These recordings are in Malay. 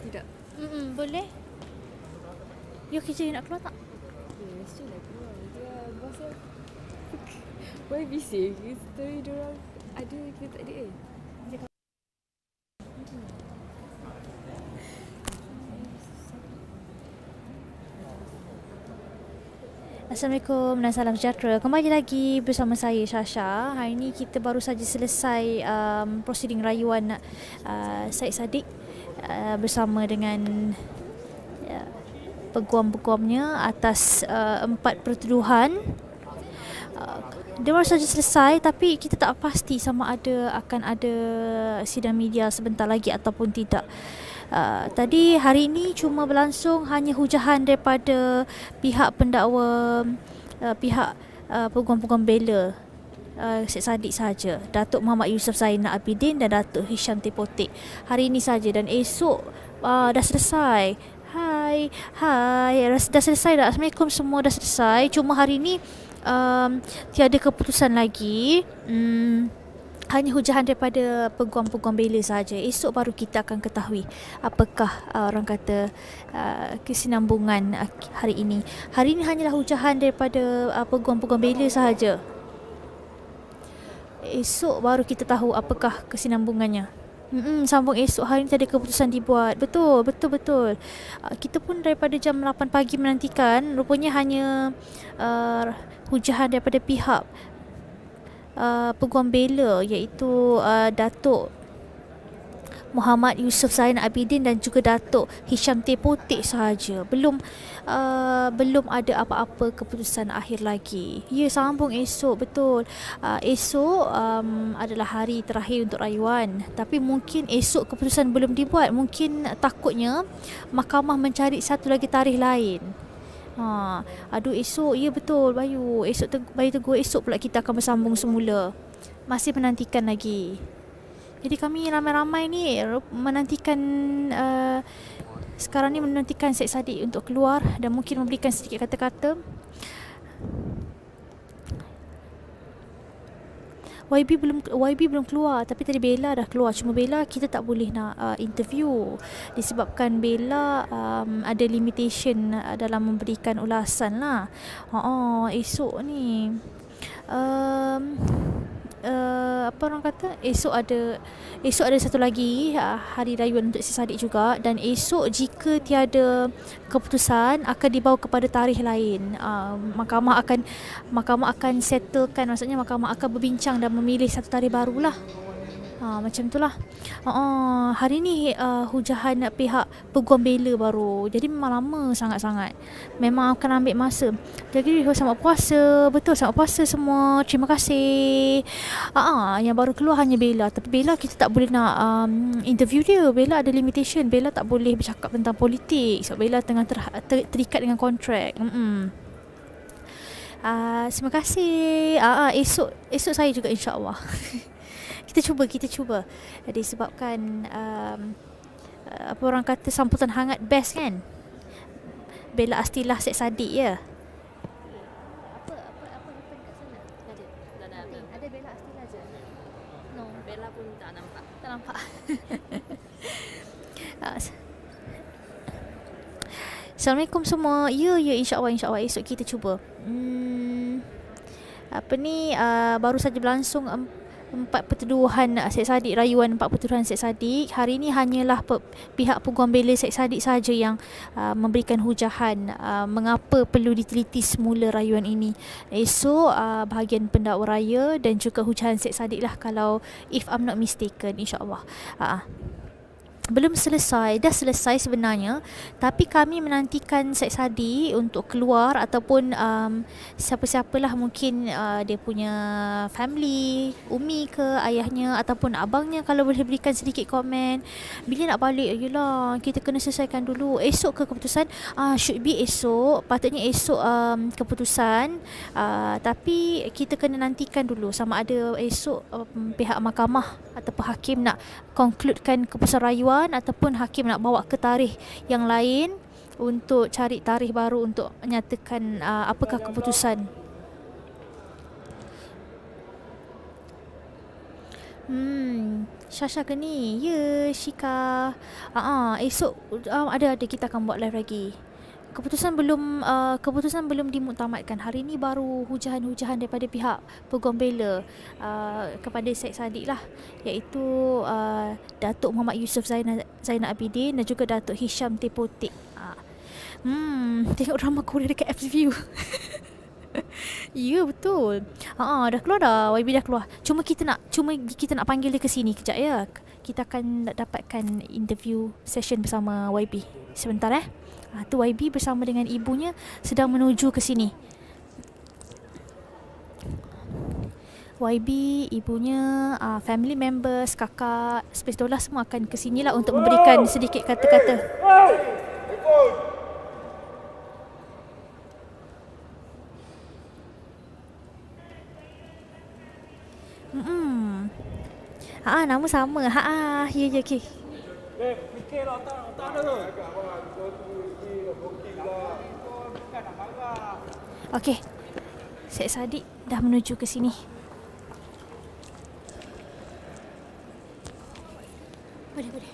Tidak. Mm-mm, boleh. You kerja nak keluar tak? Ya, mesti lah keluar. Dia bos dia. Why bising? Story diorang ada kita tak ada eh. Assalamualaikum dan salam sejahtera. Kembali lagi bersama saya Syasha. Hari ini kita baru saja selesai um, prosiding rayuan uh, Syed Saddiq uh, bersama dengan uh, peguam-peguamnya atas uh, empat pertuduhan. Uh, dia baru saja selesai tapi kita tak pasti sama ada akan ada sidang media sebentar lagi ataupun tidak. Tadi hari ini cuma berlangsung hanya hujahan daripada pihak pendakwa uh, pihak uh, peguam-peguam bela uh, Syed Saddiq saja. Datuk Muhammad Yusof Zainal Abidin dan Datuk Hisham Tepotik. Hari ini saja dan esok uh, dah selesai. Hai, hai, dah selesai dah. Assalamualaikum semua dah selesai. Cuma hari ini um, tiada keputusan lagi. Hmm, hanya hujahan daripada peguam-peguam bela saja. Esok baru kita akan ketahui apakah uh, orang kata uh, kesinambungan uh, hari ini. Hari ini hanyalah hujahan daripada uh, peguam-peguam bela sahaja. Esok baru kita tahu apakah kesinambungannya. Hmm, sambung esok hari ni ada keputusan dibuat. Betul, betul, betul. Uh, kita pun daripada jam 8 pagi menantikan. Rupanya hanya uh, hujahan daripada pihak uh, peguam bela iaitu uh, Datuk Muhammad Yusof Zain Abidin dan juga Datuk Hisham Tepotik sahaja. Belum uh, belum ada apa-apa keputusan akhir lagi. Ya sambung esok betul. Uh, esok um, adalah hari terakhir untuk rayuan. Tapi mungkin esok keputusan belum dibuat. Mungkin takutnya mahkamah mencari satu lagi tarikh lain. Ha, aduh esok ya betul Bayu. Esok te- Bayu tegur esok pula kita akan bersambung semula. Masih menantikan lagi. Jadi kami ramai-ramai ni menantikan uh, sekarang ni menantikan Syed Saddiq untuk keluar dan mungkin memberikan sedikit kata-kata. YB belum YB belum keluar. Tapi tadi Bella dah keluar. Cuma Bella kita tak boleh nak uh, interview disebabkan Bella um, ada limitation uh, dalam memberikan ulasan lah. Ha oh, esok ni. Um, uh, apa orang kata esok ada esok ada satu lagi uh, hari rayuan untuk si Sadik juga. Dan esok jika tiada keputusan akan dibawa kepada tarikh lain. Uh, mahkamah akan mahkamah akan settlekan maksudnya mahkamah akan berbincang dan memilih satu tarikh barulah Ha, macam itulah. Ha, hari ni uh, hujahan pihak peguam bela baru. Jadi memang lama sangat-sangat. Memang akan ambil masa. Jadi selamat puasa. Betul selamat puasa semua. Terima kasih. Ha, uh, yang baru keluar hanya Bella. Tapi Bella kita tak boleh nak um, interview dia. Bella ada limitation. Bella tak boleh bercakap tentang politik. Sebab Bella tengah ter, ter, terikat dengan kontrak. Mm-mm. Uh, terima kasih. Uh, uh, esok esok saya juga insya-Allah. kita cuba kita cuba disebabkan um, apa orang kata sambutan hangat best kan Bella Astilah Syed Saddiq ya apa apa apa happen kat sana ada Tak ada apa. ada Bella Astilah je no Bella pun tak nampak. tak nampak s- Assalamualaikum semua. Ya, ya insya-Allah insya-Allah esok kita cuba. Hmm, apa ni uh, baru saja berlangsung um, empat pertuduhan uh, Syed Saddiq rayuan empat pertuduhan Syed Saddiq. Hari ini hanyalah pe, pihak peguam bela Syed Saddiq saja yang uh, memberikan hujahan uh, mengapa perlu diteliti semula rayuan ini. Esok uh, bahagian pendakwa raya dan juga hujahan Syed Saddiq lah kalau if I'm not mistaken insya-Allah. Uh, belum selesai, dah selesai sebenarnya. Tapi kami menantikan Syed Sadi untuk keluar ataupun um, siapa-siapalah mungkin uh, dia punya family, umi ke ayahnya ataupun abangnya kalau boleh berikan sedikit komen. Bila nak balik yelah kita kena selesaikan dulu. Esok ke keputusan? Uh, should be esok. Patutnya esok um, keputusan. Uh, tapi kita kena nantikan dulu sama ada esok um, pihak mahkamah ataupun hakim nak concludekan keputusan rayuan ataupun hakim nak bawa ke tarikh yang lain untuk cari tarikh baru untuk menyatakan uh, apakah keputusan. Hmm, Shasha ke ni? Ya, Shika. Ah, uh esok uh, ada ada kita akan buat live lagi. Keputusan belum uh, keputusan belum dimuktamadkan. Hari ni baru hujahan-hujahan daripada pihak peguam bela uh, kepada Syed Saddiq lah iaitu uh, Datuk Muhammad Yusof Zainal Zainal Abidin dan juga Datuk Hisham Tepotik. Uh. Hmm, tengok drama Korea dekat Apps View. Ya betul. Ha dah keluar dah. YB dah keluar. Cuma kita nak cuma kita nak panggil dia ke sini kejap ya. Kita akan dapatkan interview session bersama YB. Sebentar eh. Ha, tu YB bersama dengan ibunya sedang menuju ke sini. YB, ibunya, uh, family members, kakak, Space Dollar semua akan ke sini lah untuk memberikan sedikit kata-kata. Hmm. Ha nama sama. Ha ya ya okey. Eh, fikir lah otak, otak ada. Okey. Syed Saddiq dah menuju ke sini. Boleh, boleh.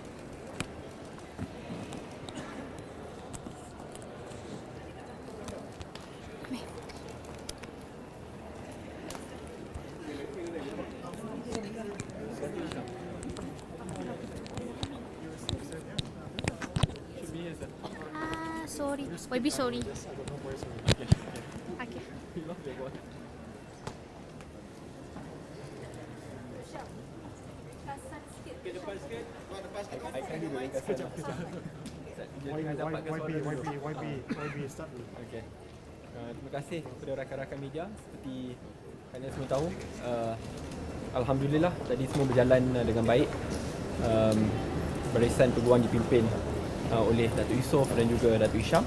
Ah, sorry. YB sorry. YB, YB, YB, YB start dulu. Okey. Uh, terima kasih kepada rakan-rakan media seperti kalian semua tahu uh, alhamdulillah tadi semua berjalan uh, dengan baik. Um, barisan peguam dipimpin uh, oleh Datuk Yusof dan juga Datuk Isham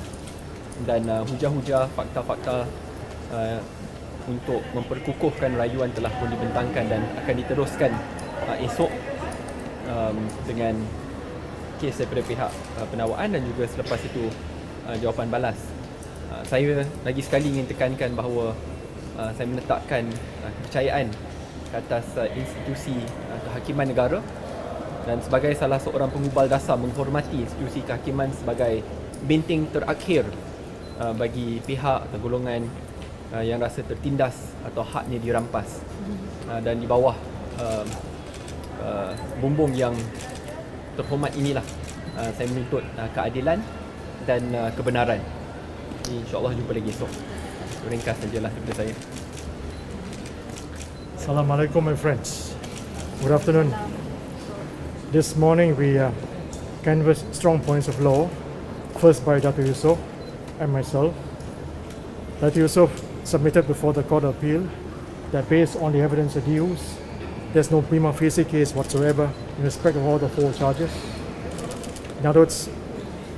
dan uh, hujah-hujah fakta-fakta uh, untuk memperkukuhkan rayuan telah pun dibentangkan dan akan diteruskan uh, esok um, dengan kes daripada pihak uh, penakwaan dan juga selepas itu uh, jawapan balas. Uh, saya lagi sekali ingin tekankan bahawa uh, saya meletakkan uh, kepercayaan ke atas uh, institusi uh, kehakiman negara dan sebagai salah seorang pengubal dasar menghormati institusi kehakiman sebagai binting terakhir uh, bagi pihak atau golongan uh, yang rasa tertindas atau haknya dirampas uh, dan di bawah uh, uh, bumbung yang terhormat inilah uh, saya menuntut uh, keadilan dan uh, kebenaran. InsyaAllah jumpa lagi esok. Ringkas sajalah daripada saya. Assalamualaikum, my friends. Good afternoon. This morning we uh, canvassed strong points of law, first by Dr. Yusof and myself. Dr. Yusof submitted before the Court of Appeal that based on the evidence adduced, there's no prima facie case whatsoever in respect of all the four charges. In other words,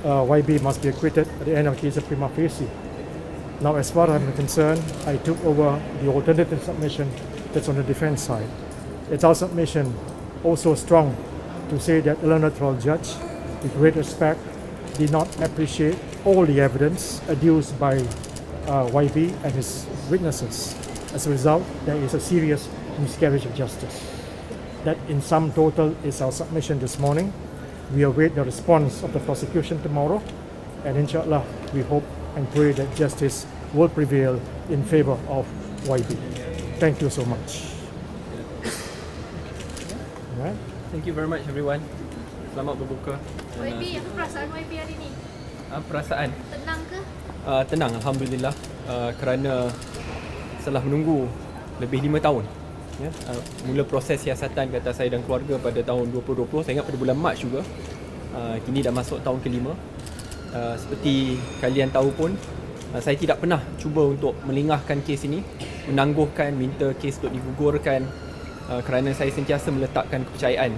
uh, YB must be acquitted at the end of the case of prima facie. Now, as far as I'm concerned, I took over the alternative submission that's on the defense side. It's our submission also strong to say that Eleanor trial judge, with great respect, did not appreciate all the evidence adduced by uh, YB and his witnesses. As a result, there is a serious miscarriage of justice. That, in sum total, is our submission this morning. We await the response of the prosecution tomorrow, and inshallah, we hope and pray that justice will prevail in favor of YB. Thank you so much. All right. Thank you very much everyone. Selamat berbuka. YB, apa perasaan YB hari ni? uh, perasaan Tenang ke? uh, tenang alhamdulillah uh, kerana setelah menunggu lebih 5 tahun ya uh, mula proses siasatan ke atas saya dan keluarga pada tahun 2020 saya ingat pada bulan Mac juga uh, kini dah masuk tahun kelima uh, seperti kalian tahu pun uh, saya tidak pernah cuba untuk melingahkan kes ini menangguhkan minta kes untuk digugurkan uh, kerana saya sentiasa meletakkan kepercayaan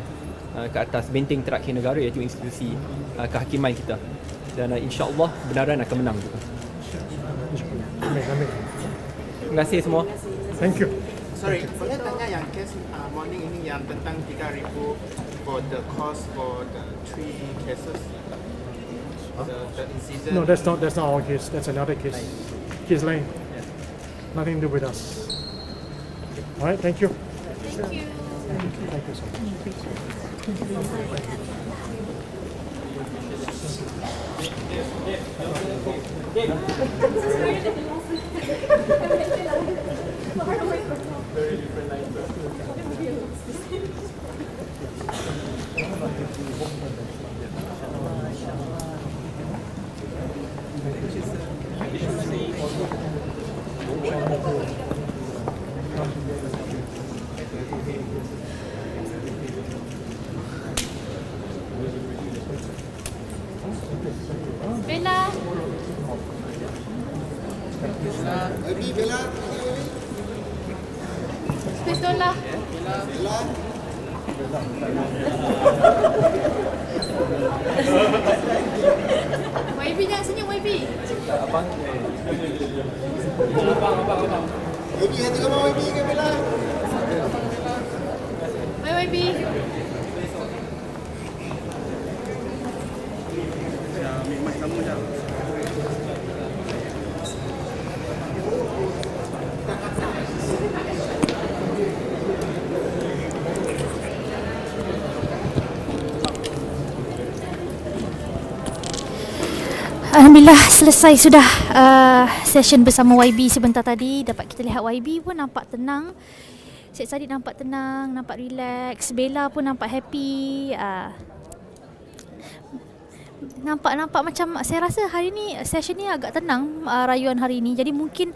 uh, ke atas benteng terakhir negara iaitu institusi uh, kehakiman kita dan uh, insya-Allah kebenaran akan menang juga. Amin, amin. Terima kasih semua. Thank you. Sorry, boleh tanya yang kes uh, morning ini yang tentang 3000 for the cost for the three cases? The, the incident. No, that's not that's not our case. That's another case. Case line. Nothing to do with us. All right. Thank you. Thank you. Thank you so much. Bella. Dola. YB jangan senyum YB. Abang Baby, hati kau mau baby ke Bella? Bye YB. Alhamdulillah selesai sudah uh, session bersama YB sebentar tadi. Dapat kita lihat YB pun nampak tenang. Syed Saddiq nampak tenang, nampak relax. Bella pun nampak happy. Uh, Nampak-nampak macam saya rasa hari ni session ni agak tenang uh, rayuan hari ni. Jadi mungkin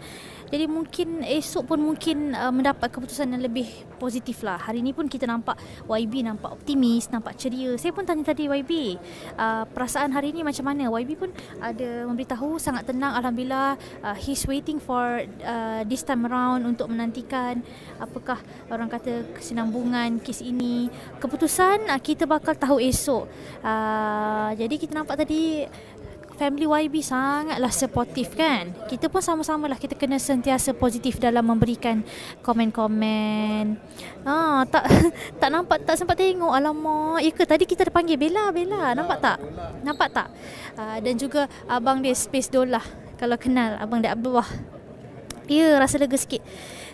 jadi mungkin esok pun mungkin uh, mendapat keputusan yang lebih positif lah. Hari ni pun kita nampak YB nampak optimis, nampak ceria. Saya pun tanya tadi YB, uh, perasaan hari ni macam mana? YB pun ada memberitahu sangat tenang Alhamdulillah. Uh, he's waiting for uh, this time around untuk menantikan apakah orang kata kesinambungan kes ini. Keputusan uh, kita bakal tahu esok. Uh, jadi kita nampak tadi family YB sangatlah supportive kan. Kita pun sama-sama lah kita kena sentiasa positif dalam memberikan komen-komen. Ah, tak tak nampak tak sempat tengok alamak. Ya ke tadi kita ada panggil Bella, Bella. Nampak tak? Nampak tak? Ah, dan juga abang dia Space Dolah. Kalau kenal abang dia Abdullah. Ya, rasa lega sikit.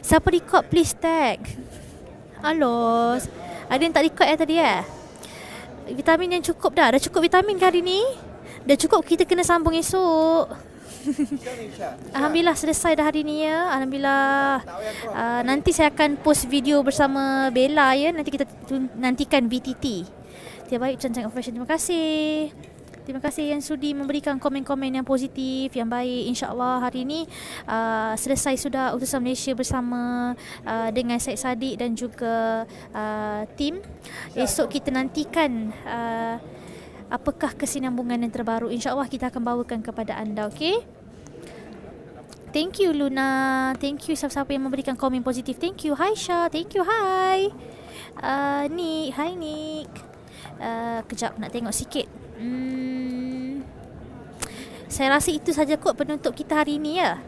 Siapa record please tag. Halo. Ada yang tak record eh tadi eh? Vitamin yang cukup dah. Dah cukup vitamin ke hari ni? Dah cukup kita kena sambung esok. Alhamdulillah selesai dah hari ni ya. Alhamdulillah. Uh, nanti saya akan post video bersama Bella ya. Nanti kita nantikan VTT. Tiap baik Cancang Operation. Terima kasih. Terima kasih yang sudi memberikan komen-komen yang positif, yang baik. InsyaAllah hari ini uh, selesai sudah utusan Malaysia bersama uh, dengan Syed Saddiq dan juga uh, tim. Esok kita nantikan uh, apakah kesinambungan yang terbaru. InsyaAllah kita akan bawakan kepada anda, okey? Thank you Luna. Thank you siapa-siapa yang memberikan komen positif. Thank you Haisha. Thank you. Hi. Uh, Nick. Hi Nick. Uh, kejap nak tengok sikit. Hmm, saya rasa itu saja kot penutup kita hari ini ya.